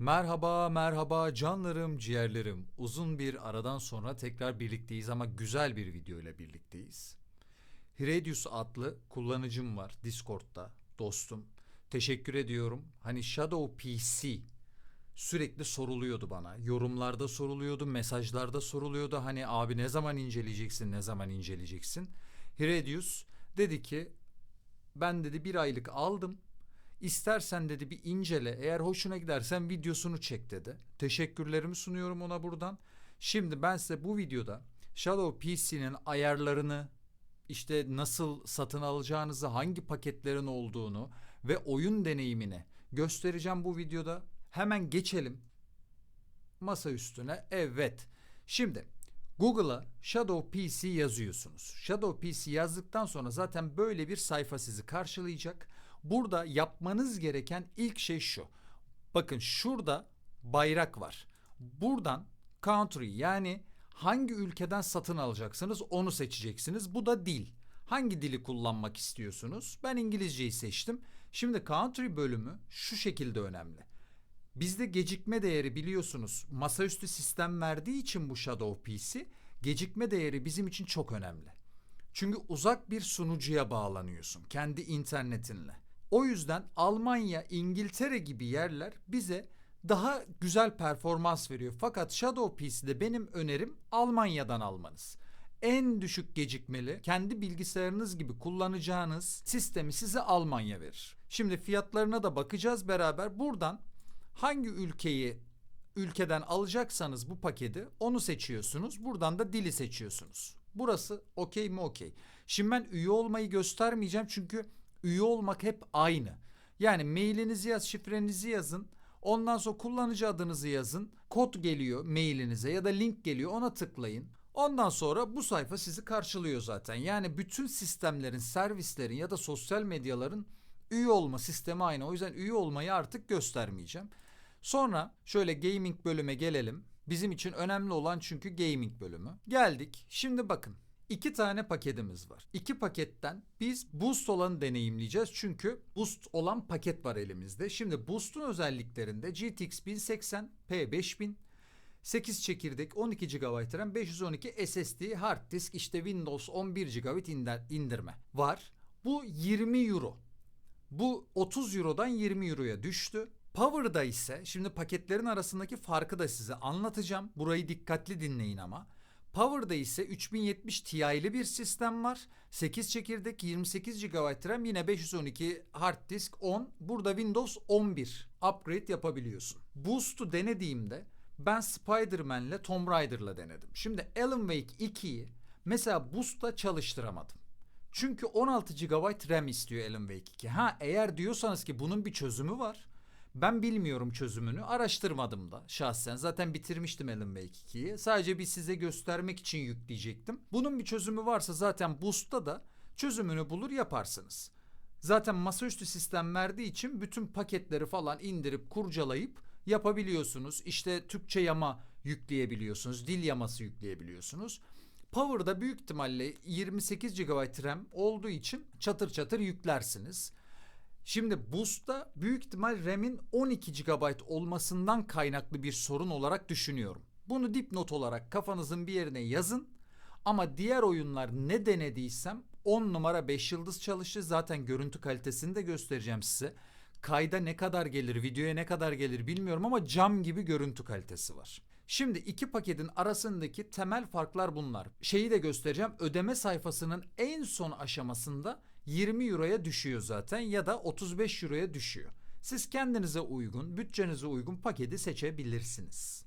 Merhaba, merhaba canlarım, ciğerlerim. Uzun bir aradan sonra tekrar birlikteyiz ama güzel bir video ile birlikteyiz. Hiredius adlı kullanıcım var Discord'da, dostum. Teşekkür ediyorum. Hani Shadow PC sürekli soruluyordu bana. Yorumlarda soruluyordu, mesajlarda soruluyordu. Hani abi ne zaman inceleyeceksin, ne zaman inceleyeceksin? Hiredius dedi ki ben dedi bir aylık aldım. İstersen dedi bir incele. Eğer hoşuna gidersen videosunu çek dedi. Teşekkürlerimi sunuyorum ona buradan. Şimdi ben size bu videoda Shadow PC'nin ayarlarını, işte nasıl satın alacağınızı, hangi paketlerin olduğunu ve oyun deneyimini göstereceğim bu videoda. Hemen geçelim masa üstüne. Evet. Şimdi Google'a Shadow PC yazıyorsunuz. Shadow PC yazdıktan sonra zaten böyle bir sayfa sizi karşılayacak. Burada yapmanız gereken ilk şey şu. Bakın şurada bayrak var. Buradan country yani hangi ülkeden satın alacaksınız onu seçeceksiniz. Bu da dil. Hangi dili kullanmak istiyorsunuz? Ben İngilizceyi seçtim. Şimdi country bölümü şu şekilde önemli. Bizde gecikme değeri biliyorsunuz masaüstü sistem verdiği için bu Shadow PC gecikme değeri bizim için çok önemli. Çünkü uzak bir sunucuya bağlanıyorsun kendi internetinle. O yüzden Almanya, İngiltere gibi yerler bize daha güzel performans veriyor. Fakat Shadow PC'de benim önerim Almanya'dan almanız. En düşük gecikmeli kendi bilgisayarınız gibi kullanacağınız sistemi size Almanya verir. Şimdi fiyatlarına da bakacağız beraber. Buradan hangi ülkeyi ülkeden alacaksanız bu paketi onu seçiyorsunuz. Buradan da dili seçiyorsunuz. Burası okey mi okey. Şimdi ben üye olmayı göstermeyeceğim çünkü üye olmak hep aynı. Yani mailinizi yaz, şifrenizi yazın. Ondan sonra kullanıcı adınızı yazın. Kod geliyor mailinize ya da link geliyor ona tıklayın. Ondan sonra bu sayfa sizi karşılıyor zaten. Yani bütün sistemlerin, servislerin ya da sosyal medyaların üye olma sistemi aynı. O yüzden üye olmayı artık göstermeyeceğim. Sonra şöyle gaming bölüme gelelim. Bizim için önemli olan çünkü gaming bölümü. Geldik. Şimdi bakın. İki tane paketimiz var. İki paketten biz boost olanı deneyimleyeceğiz. Çünkü boost olan paket var elimizde. Şimdi boost'un özelliklerinde GTX 1080 P5000 8 çekirdek 12 GB RAM 512 SSD hard disk işte Windows 11 GB indir- indirme var. Bu 20 euro. Bu 30 Euro'dan 20 Euro'ya düştü. Power'da ise şimdi paketlerin arasındaki farkı da size anlatacağım. Burayı dikkatli dinleyin ama. Power'da ise 3070 Ti'li bir sistem var. 8 çekirdek 28 GB RAM yine 512 hard disk 10. Burada Windows 11 upgrade yapabiliyorsun. Boost'u denediğimde ben Spider-Man'le Tomb Raider'la denedim. Şimdi Alan Wake 2'yi mesela Boost'ta çalıştıramadım. Çünkü 16 GB RAM istiyor Alan Wake 2. Ha eğer diyorsanız ki bunun bir çözümü var. Ben bilmiyorum çözümünü. Araştırmadım da şahsen. Zaten bitirmiştim Alan Wake 2'yi. Sadece bir size göstermek için yükleyecektim. Bunun bir çözümü varsa zaten Boost'ta da çözümünü bulur yaparsınız. Zaten masaüstü sistem verdiği için bütün paketleri falan indirip kurcalayıp yapabiliyorsunuz. İşte Türkçe yama yükleyebiliyorsunuz. Dil yaması yükleyebiliyorsunuz. Power'da büyük ihtimalle 28 GB RAM olduğu için çatır çatır yüklersiniz. Şimdi Boost'ta büyük ihtimal RAM'in 12 GB olmasından kaynaklı bir sorun olarak düşünüyorum. Bunu dipnot olarak kafanızın bir yerine yazın. Ama diğer oyunlar ne denediysem 10 numara 5 yıldız çalıştı. Zaten görüntü kalitesini de göstereceğim size. Kayda ne kadar gelir, videoya ne kadar gelir bilmiyorum ama cam gibi görüntü kalitesi var. Şimdi iki paketin arasındaki temel farklar bunlar. Şeyi de göstereceğim. Ödeme sayfasının en son aşamasında 20 euroya düşüyor zaten ya da 35 euroya düşüyor. Siz kendinize uygun, bütçenize uygun paketi seçebilirsiniz.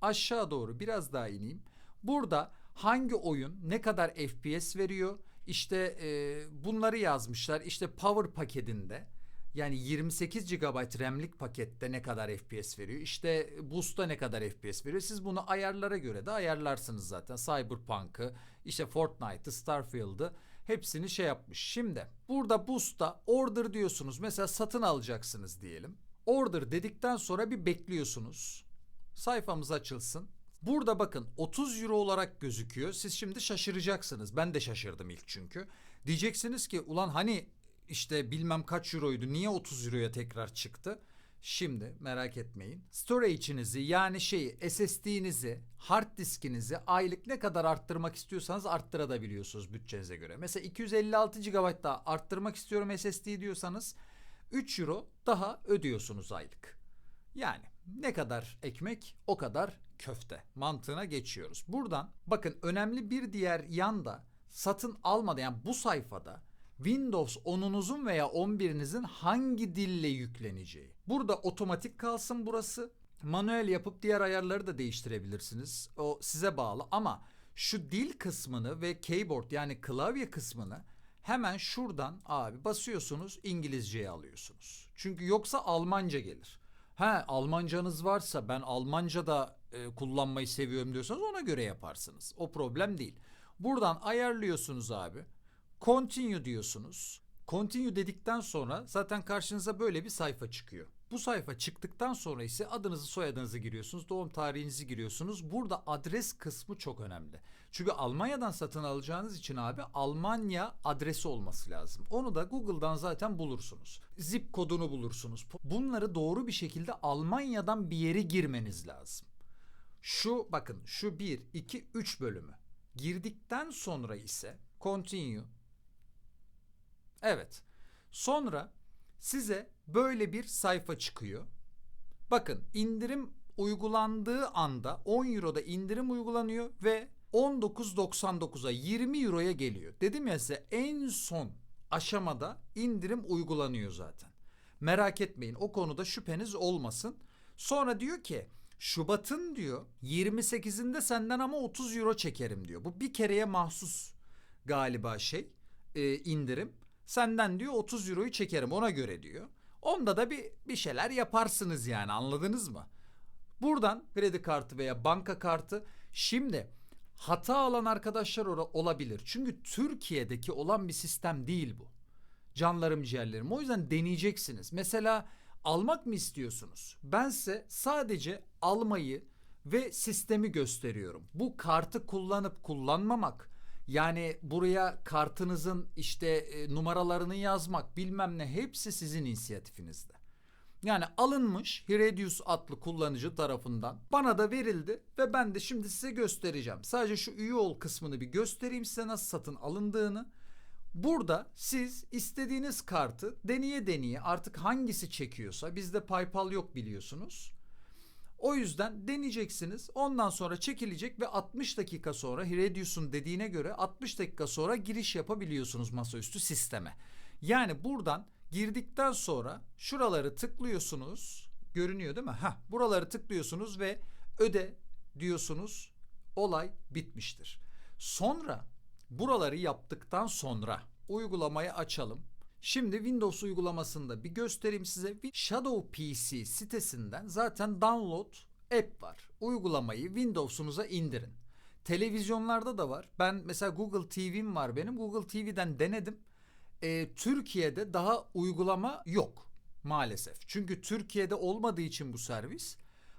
Aşağı doğru biraz daha ineyim. Burada hangi oyun ne kadar FPS veriyor? İşte e, bunları yazmışlar. İşte Power paketinde yani 28 GB RAM'lik pakette ne kadar FPS veriyor? İşte Boost'ta ne kadar FPS veriyor? Siz bunu ayarlara göre de ayarlarsınız zaten. Cyberpunk'ı, işte Fortnite'ı, Starfield'ı hepsini şey yapmış. Şimdi burada Boost'ta order diyorsunuz. Mesela satın alacaksınız diyelim. Order dedikten sonra bir bekliyorsunuz. Sayfamız açılsın. Burada bakın 30 euro olarak gözüküyor. Siz şimdi şaşıracaksınız. Ben de şaşırdım ilk çünkü. Diyeceksiniz ki ulan hani işte bilmem kaç euroydu niye 30 euroya tekrar çıktı? Şimdi merak etmeyin. Storage'inizi yani şeyi SSD'nizi, hard diskinizi aylık ne kadar arttırmak istiyorsanız arttırabiliyorsunuz bütçenize göre. Mesela 256 GB daha arttırmak istiyorum SSD diyorsanız 3 euro daha ödüyorsunuz aylık. Yani ne kadar ekmek o kadar köfte mantığına geçiyoruz. Buradan bakın önemli bir diğer yanda satın almadan yani bu sayfada Windows 10'unuzun veya 11'inizin hangi dille yükleneceği. Burada otomatik kalsın burası. Manuel yapıp diğer ayarları da değiştirebilirsiniz. O size bağlı ama şu dil kısmını ve keyboard yani klavye kısmını hemen şuradan abi basıyorsunuz İngilizceye alıyorsunuz. Çünkü yoksa Almanca gelir. Ha Almancanız varsa ben Almanca da e, kullanmayı seviyorum diyorsanız ona göre yaparsınız. O problem değil. Buradan ayarlıyorsunuz abi. Continue diyorsunuz. Continue dedikten sonra zaten karşınıza böyle bir sayfa çıkıyor. Bu sayfa çıktıktan sonra ise adınızı soyadınızı giriyorsunuz. Doğum tarihinizi giriyorsunuz. Burada adres kısmı çok önemli. Çünkü Almanya'dan satın alacağınız için abi Almanya adresi olması lazım. Onu da Google'dan zaten bulursunuz. Zip kodunu bulursunuz. Bunları doğru bir şekilde Almanya'dan bir yere girmeniz lazım. Şu bakın şu 1, 2, 3 bölümü. Girdikten sonra ise continue. Evet. Sonra size böyle bir sayfa çıkıyor. Bakın indirim uygulandığı anda 10 Euro'da indirim uygulanıyor ve 19.99'a 20 Euro'ya geliyor. Dedim ya size en son aşamada indirim uygulanıyor zaten. Merak etmeyin o konuda şüpheniz olmasın. Sonra diyor ki Şubat'ın diyor 28'inde senden ama 30 euro çekerim diyor. Bu bir kereye mahsus galiba şey e, indirim. Senden diyor 30 euroyu çekerim ona göre diyor. Onda da bir bir şeyler yaparsınız yani anladınız mı? Buradan kredi kartı veya banka kartı şimdi hata alan arkadaşlar olabilir. Çünkü Türkiye'deki olan bir sistem değil bu. Canlarım ciğerlerim. O yüzden deneyeceksiniz. Mesela almak mı istiyorsunuz? Bense sadece almayı ve sistemi gösteriyorum. Bu kartı kullanıp kullanmamak yani buraya kartınızın işte e, numaralarını yazmak bilmem ne hepsi sizin inisiyatifinizde. Yani alınmış Hiredius adlı kullanıcı tarafından bana da verildi ve ben de şimdi size göstereceğim. Sadece şu üye ol kısmını bir göstereyim size nasıl satın alındığını. Burada siz istediğiniz kartı deneye deneye artık hangisi çekiyorsa bizde PayPal yok biliyorsunuz. O yüzden deneyeceksiniz. Ondan sonra çekilecek ve 60 dakika sonra Hiredius'un dediğine göre 60 dakika sonra giriş yapabiliyorsunuz masaüstü sisteme. Yani buradan girdikten sonra şuraları tıklıyorsunuz. Görünüyor değil mi? Hah, buraları tıklıyorsunuz ve öde diyorsunuz. Olay bitmiştir. Sonra buraları yaptıktan sonra uygulamayı açalım. Şimdi Windows uygulamasında bir göstereyim size. Shadow PC sitesinden zaten download app var. Uygulamayı Windows'unuza indirin. Televizyonlarda da var. Ben mesela Google TV'm var benim. Google TV'den denedim. Ee, Türkiye'de daha uygulama yok maalesef. Çünkü Türkiye'de olmadığı için bu servis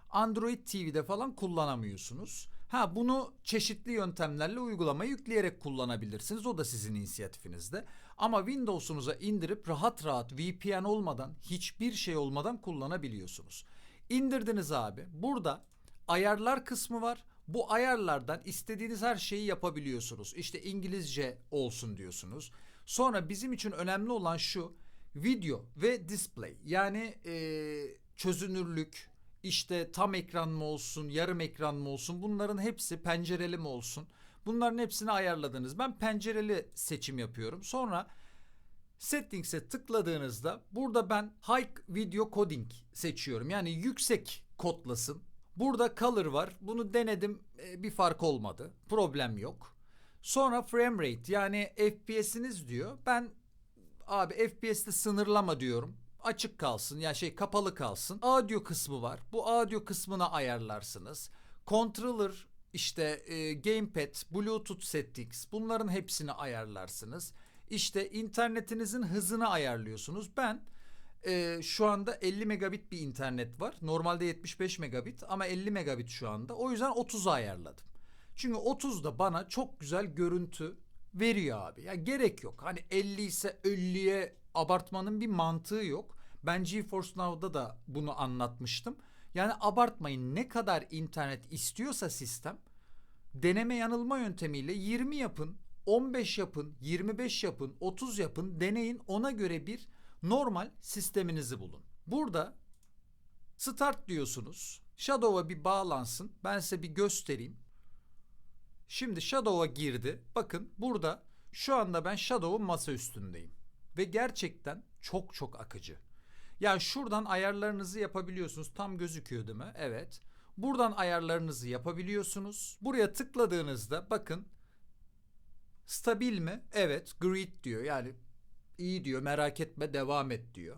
Android TV'de falan kullanamıyorsunuz. Ha bunu çeşitli yöntemlerle uygulamayı yükleyerek kullanabilirsiniz. O da sizin inisiyatifinizde. Ama Windows'unuza indirip rahat rahat VPN olmadan, hiçbir şey olmadan kullanabiliyorsunuz. İndirdiniz abi. Burada ayarlar kısmı var. Bu ayarlardan istediğiniz her şeyi yapabiliyorsunuz. İşte İngilizce olsun diyorsunuz. Sonra bizim için önemli olan şu video ve display yani eee, çözünürlük, işte tam ekran mı olsun, yarım ekran mı olsun bunların hepsi pencereli mi olsun? Bunların hepsini ayarladınız. Ben pencereli seçim yapıyorum. Sonra Settings'e tıkladığınızda burada ben High Video Coding seçiyorum. Yani yüksek kodlasın. Burada color var. Bunu denedim. e, Bir fark olmadı. Problem yok. Sonra frame rate yani FPS'iniz diyor. Ben abi FPS'te sınırlama diyorum. Açık kalsın ya şey kapalı kalsın. Audio kısmı var. Bu audio kısmına ayarlarsınız. Controller işte e, gamepad, bluetooth settings bunların hepsini ayarlarsınız. İşte internetinizin hızını ayarlıyorsunuz. Ben e, şu anda 50 megabit bir internet var. Normalde 75 megabit ama 50 megabit şu anda. O yüzden 30'a ayarladım. Çünkü 30 da bana çok güzel görüntü veriyor abi. Ya gerek yok. Hani 50 ise 50'ye abartmanın bir mantığı yok. Ben GeForce Now'da da bunu anlatmıştım. Yani abartmayın ne kadar internet istiyorsa sistem deneme yanılma yöntemiyle 20 yapın, 15 yapın, 25 yapın, 30 yapın, deneyin. Ona göre bir normal sisteminizi bulun. Burada start diyorsunuz. Shadow'a bir bağlansın. Ben size bir göstereyim. Şimdi Shadow'a girdi. Bakın burada şu anda ben Shadow'un masa üstündeyim. Ve gerçekten çok çok akıcı. Yani şuradan ayarlarınızı yapabiliyorsunuz. Tam gözüküyor değil mi? Evet. Buradan ayarlarınızı yapabiliyorsunuz. Buraya tıkladığınızda bakın stabil mi? Evet. Grid diyor. Yani iyi diyor. Merak etme devam et diyor.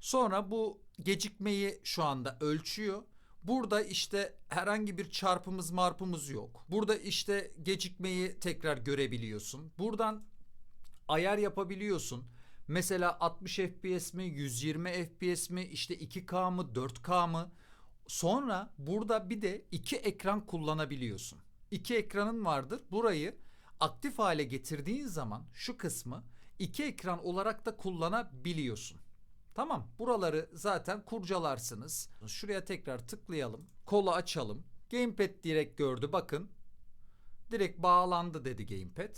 Sonra bu gecikmeyi şu anda ölçüyor. Burada işte herhangi bir çarpımız marpımız yok. Burada işte gecikmeyi tekrar görebiliyorsun. Buradan ayar yapabiliyorsun. Mesela 60 FPS mi, 120 FPS mi, işte 2K mı, 4K mı? Sonra burada bir de iki ekran kullanabiliyorsun. İki ekranın vardır. Burayı aktif hale getirdiğin zaman şu kısmı iki ekran olarak da kullanabiliyorsun. Tamam buraları zaten kurcalarsınız. Şuraya tekrar tıklayalım. Kolu açalım. Gamepad direkt gördü bakın. Direkt bağlandı dedi Gamepad.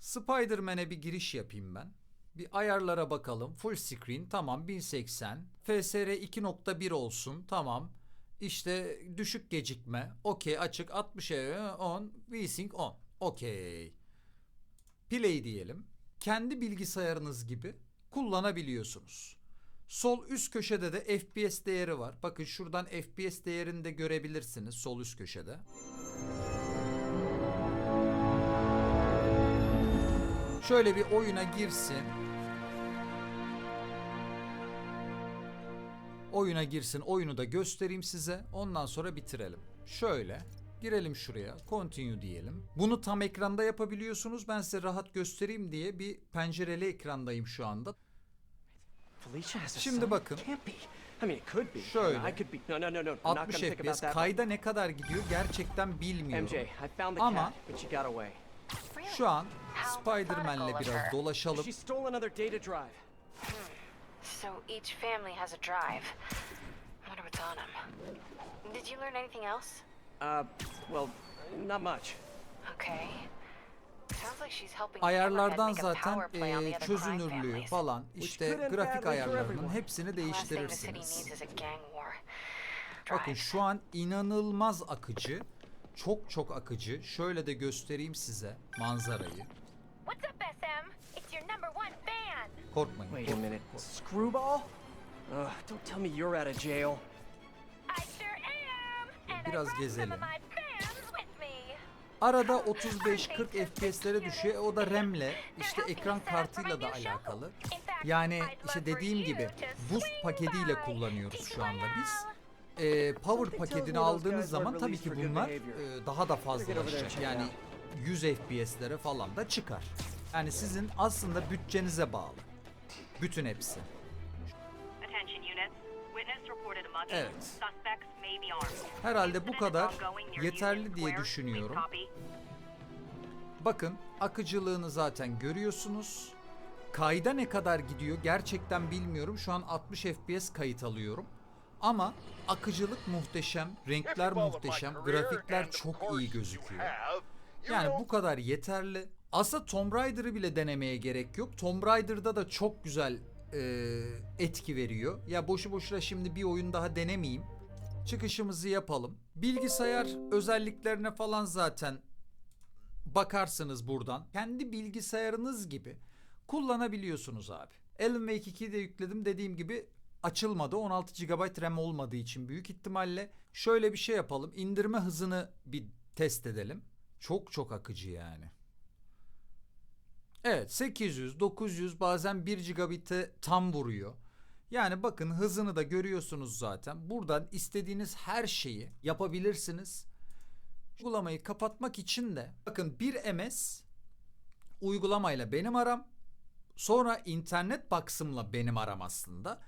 Spider-Man'e bir giriş yapayım ben. Bir ayarlara bakalım. Full screen tamam 1080. FSR 2.1 olsun tamam. İşte düşük gecikme. Okey açık 60'a 10. VSync 10. Okey. Play diyelim. Kendi bilgisayarınız gibi kullanabiliyorsunuz. Sol üst köşede de FPS değeri var. Bakın şuradan FPS değerini de görebilirsiniz sol üst köşede. Şöyle bir oyuna girsin. Oyuna girsin. Oyunu da göstereyim size. Ondan sonra bitirelim. Şöyle girelim şuraya. Continue diyelim. Bunu tam ekranda yapabiliyorsunuz. Ben size rahat göstereyim diye bir pencereli ekrandayım şu anda. Şimdi bakın. Şöyle. I could be. No, no, no, no. I'm not 60 gonna think about FPS kayda ne kadar gidiyor gerçekten bilmiyorum. Ama şu an Spider-Man'le biraz dolaşalım. She stole another data drive. So each family has a drive. Wonder what's on them. Did you learn anything else? Uh, well, not much. Okay. Ayarlardan zaten crime çözünürlüğü falan işte grafik ayarlarının hepsini değiştirirsiniz. Bakın şu an inanılmaz akıcı. Çok çok akıcı. Şöyle de göstereyim size manzarayı. What's up, SM? It's your number one fan. Korkmayın. Wait a minute. Screwball? Ugh, don't tell me you're out of jail. I sure am. And Biraz gezelim. Arada 35-40 FPS'lere düşüyor. O da RAM'le işte ekran kartıyla da alakalı. Yani işte dediğim gibi buz paketiyle kullanıyoruz şu anda biz. Ee, power paketini aldığınız zaman tabii ki bunlar e, daha da fazlalaşacak. Yani 100 FPS'lere falan da çıkar. Yani sizin aslında bütçenize bağlı. Bütün hepsi. Evet. Herhalde bu kadar yeterli diye düşünüyorum. Bakın akıcılığını zaten görüyorsunuz. Kayda ne kadar gidiyor gerçekten bilmiyorum. Şu an 60 FPS kayıt alıyorum. Ama akıcılık muhteşem, renkler muhteşem, grafikler çok iyi gözüküyor. Yani bu kadar yeterli. Aslında Tomb Raider'ı bile denemeye gerek yok. Tomb Raider'da da çok güzel e, etki veriyor. Ya boşu boşuna şimdi bir oyun daha denemeyeyim. Çıkışımızı yapalım. Bilgisayar özelliklerine falan zaten bakarsınız buradan. Kendi bilgisayarınız gibi kullanabiliyorsunuz abi. Alan Wake 2'yi de yükledim. Dediğim gibi açılmadı. 16 GB RAM olmadığı için büyük ihtimalle şöyle bir şey yapalım. İndirme hızını bir test edelim. Çok çok akıcı yani. Evet 800, 900 bazen 1 GB'e tam vuruyor. Yani bakın hızını da görüyorsunuz zaten. Buradan istediğiniz her şeyi yapabilirsiniz. Uygulamayı kapatmak için de bakın 1 MS uygulamayla benim aram sonra internet box'ımla benim aram aslında.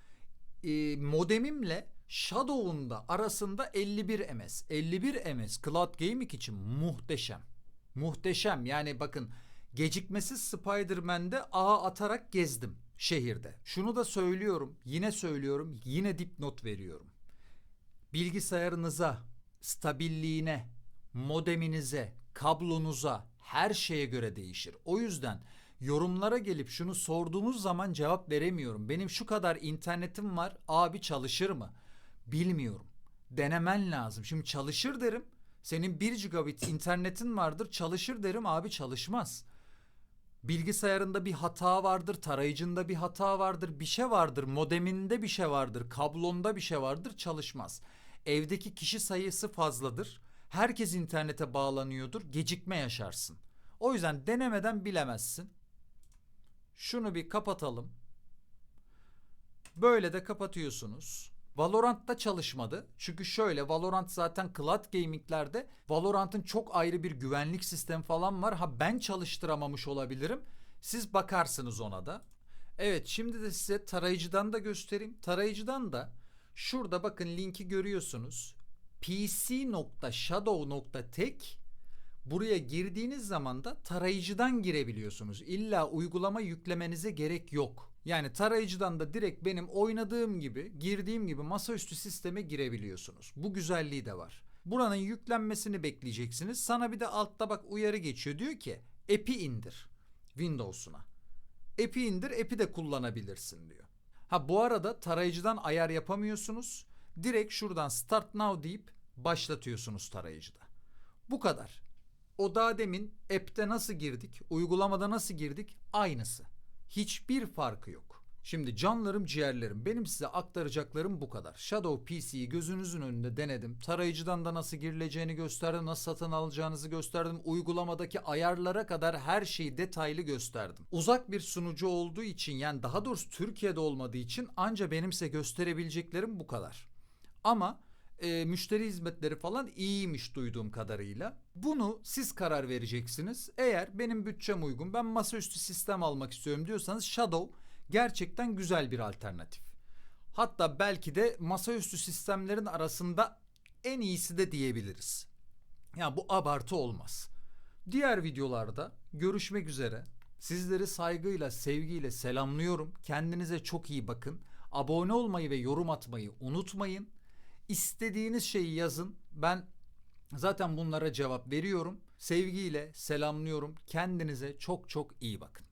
Ee, modemimle Shadow'un da arasında 51 ms. 51 ms Cloud Gaming için muhteşem. Muhteşem. Yani bakın gecikmesiz Spider-Man'de ağa atarak gezdim. şehirde. Şunu da söylüyorum, yine söylüyorum, yine dipnot veriyorum. Bilgisayarınıza, stabilliğine, modeminize, kablonuza, her şeye göre değişir. O yüzden yorumlara gelip şunu sorduğunuz zaman cevap veremiyorum. Benim şu kadar internetim var, abi çalışır mı? Bilmiyorum. Denemen lazım. Şimdi çalışır derim. Senin 1 gigabit internetin vardır, çalışır derim abi çalışmaz. Bilgisayarında bir hata vardır, tarayıcında bir hata vardır, bir şey vardır, modeminde bir şey vardır, kablonda bir şey vardır, çalışmaz. Evdeki kişi sayısı fazladır. Herkes internete bağlanıyordur, gecikme yaşarsın. O yüzden denemeden bilemezsin. Şunu bir kapatalım. Böyle de kapatıyorsunuz. Valorant'ta çalışmadı. Çünkü şöyle Valorant zaten cloud gaming'lerde Valorant'ın çok ayrı bir güvenlik sistemi falan var. Ha ben çalıştıramamış olabilirim. Siz bakarsınız ona da. Evet şimdi de size tarayıcıdan da göstereyim. Tarayıcıdan da şurada bakın linki görüyorsunuz. pc.shadow.tech Buraya girdiğiniz zaman da tarayıcıdan girebiliyorsunuz. İlla uygulama yüklemenize gerek yok. Yani tarayıcıdan da direkt benim oynadığım gibi, girdiğim gibi masaüstü sisteme girebiliyorsunuz. Bu güzelliği de var. Buranın yüklenmesini bekleyeceksiniz. Sana bir de altta bak uyarı geçiyor. Diyor ki app'i indir Windows'una. App'i indir, app'i de kullanabilirsin diyor. Ha bu arada tarayıcıdan ayar yapamıyorsunuz. Direkt şuradan start now deyip başlatıyorsunuz tarayıcıda. Bu kadar. O daha demin app'te nasıl girdik, uygulamada nasıl girdik aynısı. Hiçbir farkı yok. Şimdi canlarım ciğerlerim benim size aktaracaklarım bu kadar. Shadow PC'yi gözünüzün önünde denedim. Tarayıcıdan da nasıl girileceğini gösterdim. Nasıl satın alacağınızı gösterdim. Uygulamadaki ayarlara kadar her şeyi detaylı gösterdim. Uzak bir sunucu olduğu için yani daha doğrusu Türkiye'de olmadığı için anca benim size gösterebileceklerim bu kadar. Ama e, müşteri hizmetleri falan iyiymiş duyduğum kadarıyla. Bunu siz karar vereceksiniz. Eğer benim bütçem uygun ben masaüstü sistem almak istiyorum diyorsanız Shadow gerçekten güzel bir alternatif. Hatta belki de masaüstü sistemlerin arasında en iyisi de diyebiliriz. Ya bu abartı olmaz. Diğer videolarda görüşmek üzere. Sizleri saygıyla, sevgiyle selamlıyorum. Kendinize çok iyi bakın. Abone olmayı ve yorum atmayı unutmayın. İstediğiniz şeyi yazın. Ben zaten bunlara cevap veriyorum. Sevgiyle selamlıyorum. Kendinize çok çok iyi bakın.